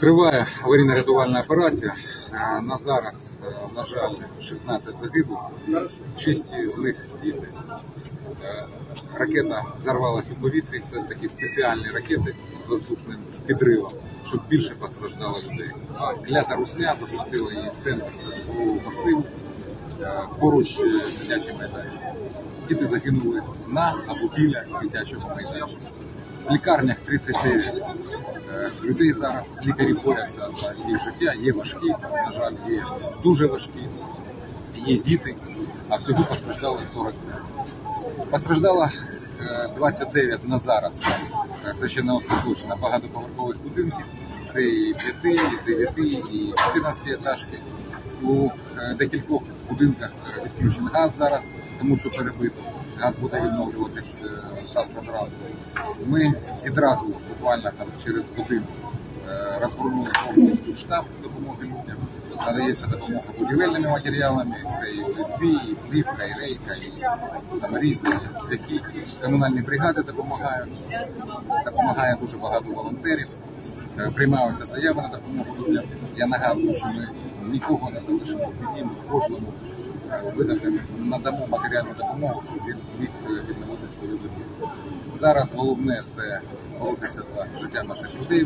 Триває аварійно-рятувальна операція. На зараз, е, на жаль, 16 загиблих, 6 з них діти. Е, Ракета взорвалась у повітрі. Це такі спеціальні ракети з воздушним підривом, щоб більше постраждало людей. Клята русня запустила її в центр житлового масиву е, поруч дитячий майданчик. Діти загинули на або біля дитячого майданчика. В лікарнях 39 е, людей зараз. Лікарі борються за їх життя. Є важкі, на жаль, є дуже важкі, є діти, а всього постраждало 40 Постраждало е, 29 на зараз. Е, Це ще не остаточно. Багатоповерхових будинків. Це і 5, і 9, і 14 етажки. У е, декількох будинках е, відключений газ зараз, тому що перебито. Газ буде відновлюватись е, завтра зранку. Ми відразу буквально там через годину е, розгорнули повністю штаб допомоги людям. Надається допомога будівельними матеріалами, це і ОСБ, і плівка, і рейка, і саморізи, і цвяки. Комунальні бригади допомагають, допомагає дуже багато волонтерів. Е, Приймаються заяви на допомогу людям. Я нагадую, що ми нікого не залишимо в кожному е, надамо матеріальну допомогу, щоб він міг е, відновити свою домівку. Зараз головне це боротися за життя наших людей